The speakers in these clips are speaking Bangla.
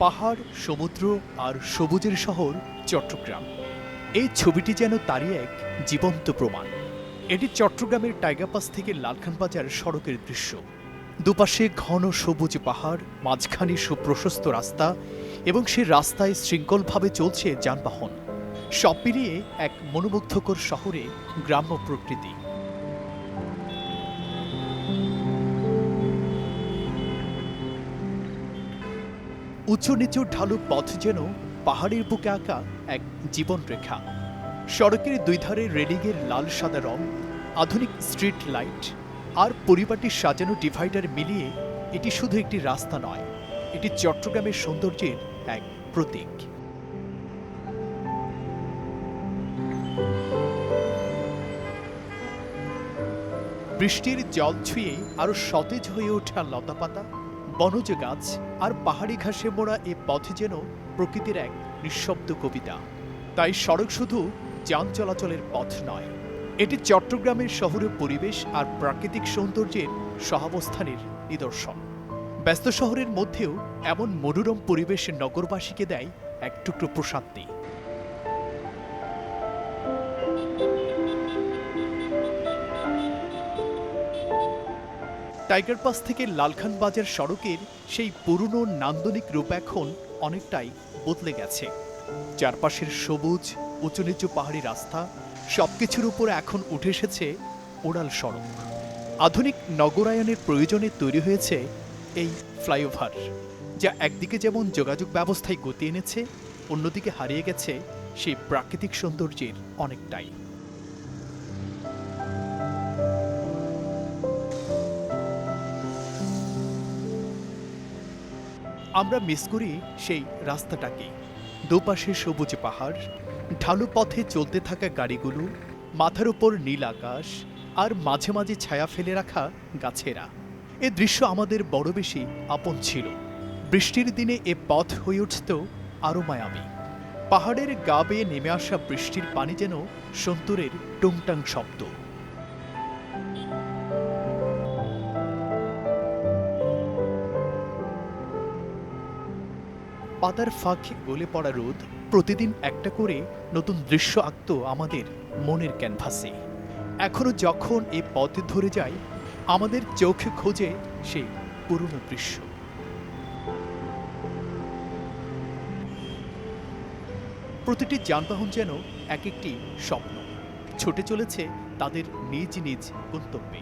পাহাড়, সমুদ্র আর সবুজের শহর চট্টগ্রাম। এই ছবিটি যেন তারই এক জীবন্ত প্রমাণ। এটি চট্টগ্রামের টাইগার পাস থেকে লালখান বাজার সড়কের দৃশ্য। দুপাশে ঘন সবুজ পাহাড়, মাঝখানে সুপ্রশস্ত রাস্তা এবং সে রাস্তায় শৃঙ্খলভাবে চলছে যানবাহন। সব মিলিয়ে এক মনোমুগ্ধকর শহরে গ্রাম্য প্রকৃতি। উঁচু নিচু ঢালু পথ যেন পাহাড়ের বুকে আঁকা এক জীবন রেখা। সড়কের দুই ধারে রেলিংয়ের লাল সাদা রং, আধুনিক স্ট্রিট লাইট আর পরিবারটির সাজানো ডিভাইডার মিলিয়ে এটি শুধু একটি রাস্তা নয়, এটি চট্টগ্রামের সৌন্দর্যের এক প্রতীক। বৃষ্টির জল ছুঁয়ে আরও সতেজ হয়ে ওঠা লতাপাতা বনজ গাছ আর পাহাড়ি ঘাসে মোড়া এ পথে যেন প্রকৃতির এক নিঃশব্দ কবিতা। তাই সড়ক শুধু যান চলাচলের পথ নয়, এটি চট্টগ্রামের শহরের পরিবেশ আর প্রাকৃতিক সৌন্দর্যের সহাবস্থানের নিদর্শন। ব্যস্ত শহরের মধ্যেও এমন মনোরম পরিবেশ নগরবাসীকে দেয় এক টুকরো প্রশান্তি। টাইগার পাস থেকে লালখান বাজার সড়কের সেই পুরনো নান্দনিক রূপ এখন অনেকটাই বদলে গেছে। চারপাশের সবুজ উঁচু নিচু পাহাড়ি রাস্তা সবকিছুর উপর এখন উঠে এসেছে ওড়াল সড়ক। আধুনিক নগরায়নের প্রয়োজনে তৈরি হয়েছে এই ফ্লাইওভার, যা একদিকে যেমন যোগাযোগ ব্যবস্থায় গতি এনেছে, অন্যদিকে হারিয়ে গেছে সেই প্রাকৃতিক সৌন্দর্যের অনেকটাই। আমরা মিস করি সেই রাস্তাটাকে। দুপাশে সবুজ পাহাড়, ঢালু পথে চলতে থাকা গাড়িগুলো, মাথার উপর নীল আকাশ আর মাঝে মাঝে ছায়া ফেলে রাখা গাছেরা। এ দৃশ্য আমাদের বড় বেশি আপন ছিল। বৃষ্টির দিনে এ পথ হয়ে উঠত আরও মায়াবী। পাহাড়ের গা বেয়ে নেমে আসা বৃষ্টির পানি যেন সন্তুরের টুংটাং শব্দ। পাতার ফাঁকে গলে পড়া রোদ প্রতিদিন একটা করে নতুন দৃশ্য আঁকত আমাদের মনের ক্যানভাসে। এখনও যখন এ পথ ধরে যাই, আমাদের চোখ খোঁজে সেই পুরনো দৃশ্য। প্রতিটি যানবাহন যেন এক একটি স্বপ্ন। ছুটে চলেছে তাদের নিজ নিজ গন্তব্যে।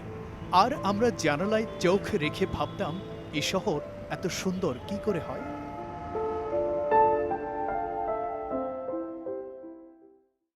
আর আমরা জানালায় চোখ রেখে ভাবতাম, এ শহর এত সুন্দর কি করে হয়?